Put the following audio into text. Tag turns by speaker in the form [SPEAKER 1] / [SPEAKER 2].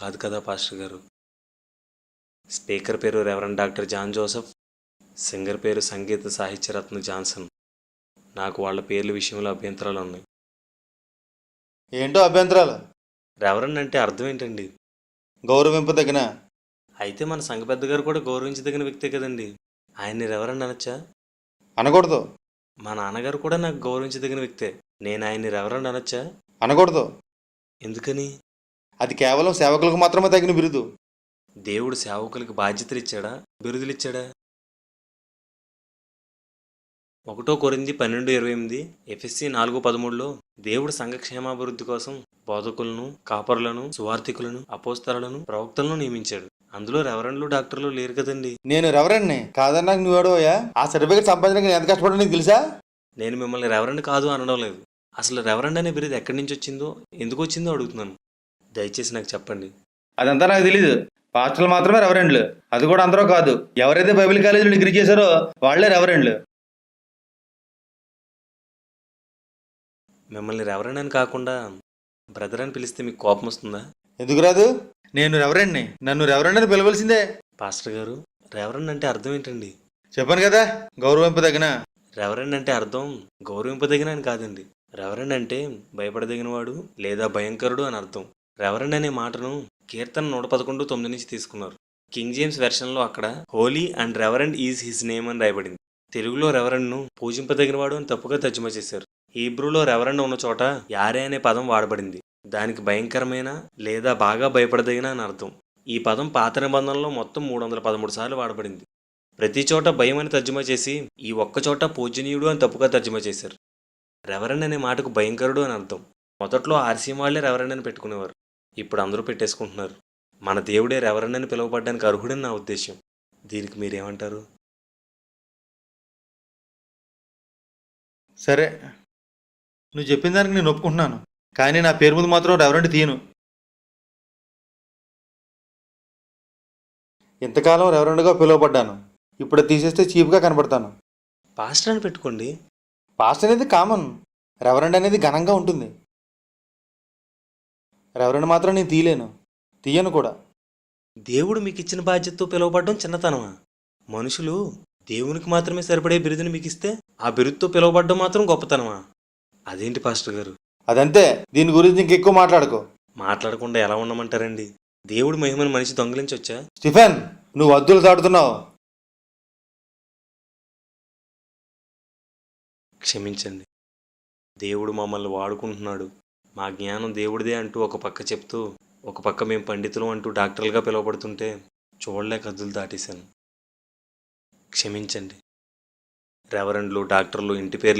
[SPEAKER 1] కాదు కదా పాస్టర్ గారు? స్పీకర్ పేరు reverend doctor John Joseph singer పేరు సంగీత సాహిత్యరత్న జాన్సన్. నాకు వాళ్ళ పేర్ల విషయంలో అభ్యంతరాలు ఉన్నాయి.
[SPEAKER 2] ఏంటో అభ్యంతరాలు?
[SPEAKER 1] రెవరెండ్ అంటే అర్థం ఏంటండి?
[SPEAKER 2] గౌరవింపదగిన.
[SPEAKER 1] అయితే మన సంఘ పెద్ద గారు కూడా గౌరవించదగిన వ్యక్తే కదండి. ఆయన్ని రెవరెండ్ అనొచ్చా?
[SPEAKER 2] అనకూడదు.
[SPEAKER 1] మా నాన్నగారు కూడా నాకు గౌరవించదగిన వ్యక్తే. నేను ఆయన్ని రెవరెండ్ అనొచ్చా?
[SPEAKER 2] అనకూడదు.
[SPEAKER 1] ఎందుకని?
[SPEAKER 2] అది కేవలం సేవకులకు మాత్రమే తగిన బిరుదు.
[SPEAKER 1] దేవుడు సేవకులకు బాధ్యతలు ఇచ్చాడా బిరుదులు ఇచ్చాడా ఒకటో కొరింది పన్నెండు ఇరవై ఎనిమిది ఎఫ్ఎస్సి నాలుగు పదమూడులో దేవుడు సంఘ క్షేమాభివృద్ధి కోసం బోధకులను కాపరులను సువార్థికులను అపోస్తలను ప్రవక్తలను నియమించాడు. అందులో రెవరెండ్లు డాక్టర్లు లేరు కదండి.
[SPEAKER 2] నేను రెవరెండ్ని కాదన్నాక నువ్వేడోయా ఆ సర్టిఫికేట్ సంపాదించడానికి ఎంత కష్టపడ్డా నీకు తెలుసా?
[SPEAKER 1] నేను మిమ్మల్ని రెవరెండ్ కాదు అనడం లేదు. అసలు రెవరెండ్ అనే బిరుదు ఎక్కడి నుంచి వచ్చిందో ఎందుకు వచ్చిందో అడుగుతున్నాను. దయచేసి నాకు చెప్పండి.
[SPEAKER 2] అదంతా నాకు తెలీదు. పాస్టర్లు మాత్రమే రెవరెండ్లు అది కూడా అందరూ కాదు. ఎవరైతే బైబిల్ కాలేజీలో డిగ్రీ చేశారో వాళ్ళే రెవరెండ్లు
[SPEAKER 1] మిమ్మల్ని రెవరెండ్ అని కాకుండా బ్రదర్ అని పిలిస్తే మీకు కోపం వస్తుందా?
[SPEAKER 2] ఎందుకు రాదు? నేను రెవరెండ్ని నన్ను రెవరెండ్ అని పిలవలసిందే.
[SPEAKER 1] పాస్టర్ గారు రెవరెండ్ అంటే అర్థం ఏంటండి?
[SPEAKER 2] చెప్పాను కదా గౌరవింపదగిన
[SPEAKER 1] రెవరెండ్ అంటే అర్థం గౌరవింపదగిన అని కాదండి. రెవరెండ్ అంటే భయపడదగినవాడు లేదా భయంకరుడు అని అర్థం. రెవరెండ్ అనే మాటను కీర్తన నూట పదకొండు తొమ్మిది నుంచి తీసుకున్నారు. కింగ్ జేమ్స్ వెర్షన్లో అక్కడ holy and reverend is his name అని రాయబడింది. తెలుగులో రెవరెండ్ను పూజింపదగినవాడు అని తప్పుగా తర్జుమా చేశారు. హీబ్రూలో రెవరెండ్ ఉన్న చోట యారే అనే పదం వాడబడింది. దానికి భయంకరమైన లేదా బాగా భయపడదగిన అని అర్థం. ఈ పదం పాత నిబంధనలో మొత్తం మూడు వందల పదమూడు సార్లు వాడబడింది. ప్రతి చోట భయం అని తర్జుమా చేసి ఈ ఒక్క చోట పూజనీయుడు అని తప్పుగా తర్జుమా చేశారు. రెవరెండ్ అనే మాటకు భయంకరుడు అని అర్థం. మొదట్లో ఆర్సీఎం వాళ్ళే రెవరెండ్ అని పెట్టుకునేవారు. ఇప్పుడు అందరూ పెట్టేసుకుంటున్నారు. మన దేవుడే రెవరెండ్ అని పిలువబడ్డానికి అర్హుడని నా ఉద్దేశం దీనికి మీరేమంటారు?
[SPEAKER 2] సరే. నువ్వు చెప్పిన దానికి నేను ఒప్పుకుంటున్నాను. కానీ నా పేరు ముందు మాత్రం రెవరెండ్ తీయను. ఇంతకాలం రెవరెండ్గా పిలువబడ్డాను. ఇప్పుడు తీసేస్తే చీప్గా కనబడతాను.
[SPEAKER 1] పాస్టర్ అని పెట్టుకోండి.
[SPEAKER 2] పాస్ట్ అనేది కామన్. రెవరెండ్ అనేది ఘనంగా ఉంటుంది. రెవరెండ్ మాత్రం నేను తీయలేను. తీయను కూడా.
[SPEAKER 1] దేవుడు మీకు ఇచ్చిన బాధ్యతతో పిలువబడడం చిన్నతనమా? మనుషులు దేవునికి మాత్రమే సరిపడే బిరుదుని మీకు ఇస్తే ఆ బిరుదుతో పిలువబడడం మాత్రం గొప్పతనమా? అదేంటి పాస్టర్ గారు?
[SPEAKER 2] అదంతే. దీని గురించి ఇంకెక్కువ మాట్లాడుకో.
[SPEAKER 1] మాట్లాడకుండా ఎలా ఉండమంటారండి? దేవుడి మహిమను మనిషి దొంగిలించొచ్చా?
[SPEAKER 2] స్టిఫెన్ నువ్వు అద్దులు దాటుతున్నావు.
[SPEAKER 1] క్షమించండి. దేవుడు మమ్మల్ని వాడుకుంటున్నాడు. మా జ్ఞానం దేవుడిదే అంటూ ఒక పక్క చెప్తూ ఒక పక్క మేము పండితులు అంటూ డాక్టర్లుగా పిలువబడుతుంటే చూడలేక అద్దులు దాటేశాను. క్షమించండి. రెవరెండ్లు డాక్టర్లు ఇంటి పేర్లు